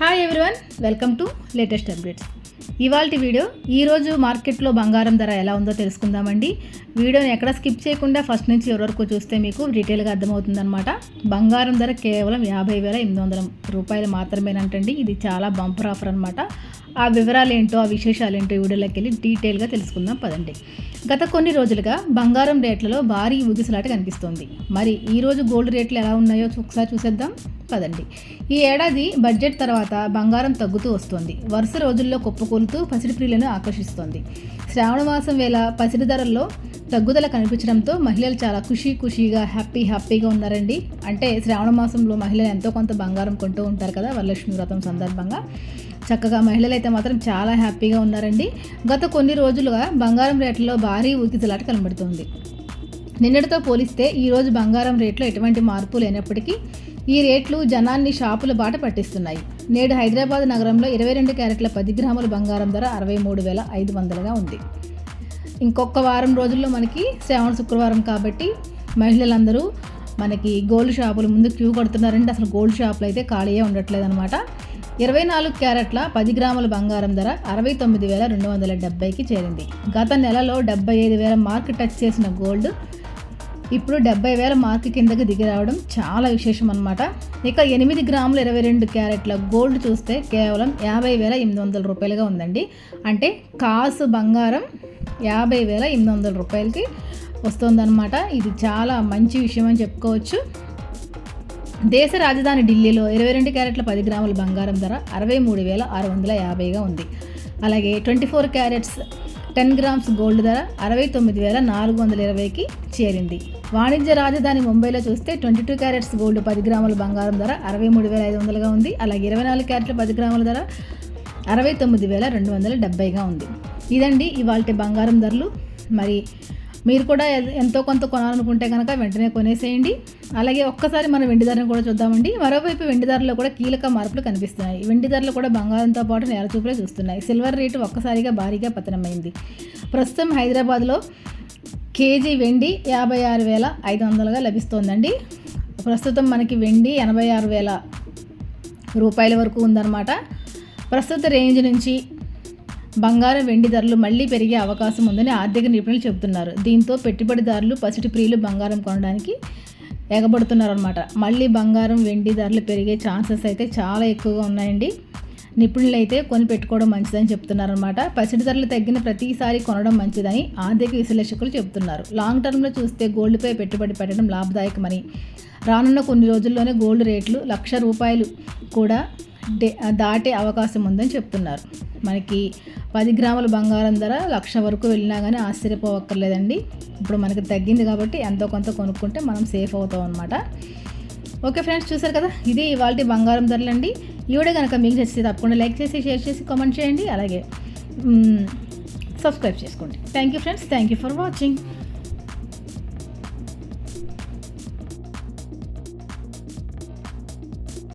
Hi everyone welcome to latest updates ఇవాళ video ఈరోజు మార్కెట్లో బంగారం ధర ఎలా ఉందో తెలుసుకుందామండి. వీడియోని ఎక్కడ స్కిప్ చేయకుండా ఫస్ట్ నుంచి ఎవరివరకు చూస్తే మీకు డీటెయిల్గా అర్థమవుతుందనమాట బంగారం ధర కేవలం యాభై వేల ఎనిమిది వందల రూపాయలు మాత్రమేనంటండి. ఇది చాలా బంపర్ ఆఫర్ అనమాట ఆ వివరాలు ఏంటో ఆ విశేషాలు ఏంటో ఈ వీడియోలోకి వెళ్ళి డీటెయిల్గా తెలుసుకుందాం పదండి. గత కొన్ని రోజులుగా బంగారం రేట్లలో భారీ ఊగిసలాట కనిపిస్తోంది. మరి ఈరోజు గోల్డ్ రేట్లు ఎలా ఉన్నాయో ఒకసారి చూసేద్దాం పదండి. ఈ ఏడాది బడ్జెట్ తర్వాత బంగారం తగ్గుతూ వస్తోంది. వరుస రోజుల్లో కుప్పకూలుతూ పసిడి ప్రియులను ఆకర్షిస్తోంది. శ్రావణ మాసం వేళ పసిడి ధరల్లో తగ్గుదల కనిపించడంతో మహిళలు చాలా ఖుషీ ఖుషీగా హ్యాపీ హ్యాపీగా ఉన్నారండి. అంటే శ్రావణ మాసంలో మహిళలు ఎంతో కొంత బంగారం కొంటూ ఉంటారు కదా వరలక్ష్మి వ్రతం సందర్భంగా. చక్కగా మహిళలు అయితే మాత్రం చాలా హ్యాపీగా ఉన్నారండి. గత కొన్ని రోజులుగా బంగారం రేట్లలో భారీ ఊగిసలాట కనబడుతుంది. నిన్నటితో పోలిస్తే ఈరోజు బంగారం రేట్లో ఎటువంటి మార్పు లేనప్పటికీ ఈ రేట్లు జనాన్ని షాపుల బాట పట్టిస్తున్నాయి. నేడు హైదరాబాద్ నగరంలో ఇరవై రెండు క్యారెట్ల పది గ్రాముల బంగారం ధర అరవై మూడు వేల ఐదు వందలుగా ఉంది. ఇంకొక వారం రోజుల్లో మనకి శ్రావణ శుక్రవారం కాబట్టి మహిళలందరూ మనకి గోల్డ్ షాపుల ముందు క్యూ కడుతున్నారంటే అసలు గోల్డ్ షాపులు అయితే ఖాళీయే ఉండట్లేదు అనమాట ఇరవై నాలుగు క్యారెట్ల పది గ్రాముల బంగారం ధర అరవై తొమ్మిది వేల రెండు వందల డెబ్బైకి చేరింది. గత నెలలో డెబ్బై ఐదు వేల మార్క్ టచ్ చేసిన గోల్డ్ ఇప్పుడు డెబ్బై వేల మార్క్ కిందకి దిగి రావడం చాలా విశేషం అనమాట ఇక ఎనిమిది గ్రాముల ఇరవై రెండు క్యారెట్ల గోల్డ్ చూస్తే కేవలం యాభై వేల ఎనిమిది వందల రూపాయలుగా ఉందండి. అంటే కాసు బంగారం యాభై వేల ఎనిమిది వందల రూపాయలకి వస్తుందన్నమాట. ఇది చాలా మంచి విషయం అని చెప్పుకోవచ్చు. దేశ రాజధాని ఢిల్లీలో ఇరవై రెండు క్యారెట్ల పది గ్రాముల బంగారం ధర అరవై మూడు వేల ఆరు వందల యాభైగా ఉంది. అలాగే twenty four carats ten grams gold ధర అరవై తొమ్మిది వేల నాలుగు వందల ఇరవైకి చేరింది. వాణిజ్య రాజధాని ముంబైలో చూస్తే ట్వంటీ టూ క్యారెట్స్ గోల్డ్ పది గ్రాముల బంగారం ధర అరవై మూడు వేల ఐదు వందలుగా ఉంది. అలాగే ఇరవై నాలుగు క్యారెట్ల పది గ్రాముల ధర అరవై తొమ్మిది వేల రెండు వందల డెబ్బైగా ఉంది. ఇదండి ఇవాళ బంగారం ధరలు. మరి మీరు కూడా ఎంతో కొంత కొనాలనుకుంటే కనుక వెంటనే కొనేసేయండి. అలాగే ఒక్కసారి మనం వెండి ధరను కూడా చూద్దామండి. మరోవైపు వెండి ధరలో కూడా కీలక మార్పులు కనిపిస్తున్నాయి. వెండి ధరలు కూడా బంగారంతో పాటు నేల చూపులే చూస్తున్నాయి. సిల్వర్ రేటు ఒక్కసారిగా భారీగా పతనమైంది. ప్రస్తుతం హైదరాబాద్లో కేజీ వెండి యాభై ఆరు వేల ఐదు వందలుగా లభిస్తోందండి. ప్రస్తుతం మనకి వెండి ఎనభై ఆరు వేల రూపాయల వరకు ఉందన్నమాట. ప్రస్తుత రేంజ్ నుంచి బంగారం వెండి ధరలు మళ్ళీ పెరిగే అవకాశం ఉందని ఆర్థిక నిపుణులు చెబుతున్నారు. దీంతో పెట్టుబడిదారులు పసిటి ప్రియులు బంగారం కొనడానికి ఎగబడుతున్నారనమాట మళ్ళీ బంగారం వెండి ధరలు పెరిగే ఛాన్సెస్ అయితే చాలా ఎక్కువగా ఉన్నాయండి. నిపుణులు అయితే కొని పెట్టుకోవడం మంచిదని చెప్తున్నారనమాట పసిడి ధరలు తగ్గిన ప్రతిసారి కొనడం మంచిదని ఆర్థిక విశ్లేషకులు చెబుతున్నారు. లాంగ్ టర్మ్లో చూస్తే గోల్డ్పై పెట్టుబడి పెట్టడం లాభదాయకమని. రానున్న కొన్ని రోజుల్లోనే గోల్డ్ రేట్లు లక్ష రూపాయలు కూడా దాటే అవకాశం ఉందని చెప్తున్నారు మనకి పది గ్రాముల బంగారం ధర లక్ష వరకు వెళ్ళినా కానీ ఆశ్చర్యపోవక్కర్లేదండి. ఇప్పుడు మనకి తగ్గింది కాబట్టి ఎంతో కొంత కొనుక్కుంటే మనం సేఫ్ అవుతాం అనమాట ఓకే ఫ్రెండ్స్ చూసారు కదా? ఇది ఇవాళ బంగారం ధరలు అండి ఈ వీడియో కనుక మీకు నచ్చితే తప్పకుండా లైక్ చేసి షేర్ చేసి కామెంట్ చేయండి. అలాగే సబ్స్క్రైబ్ చేసుకోండి. Thank you friends thank you for watching.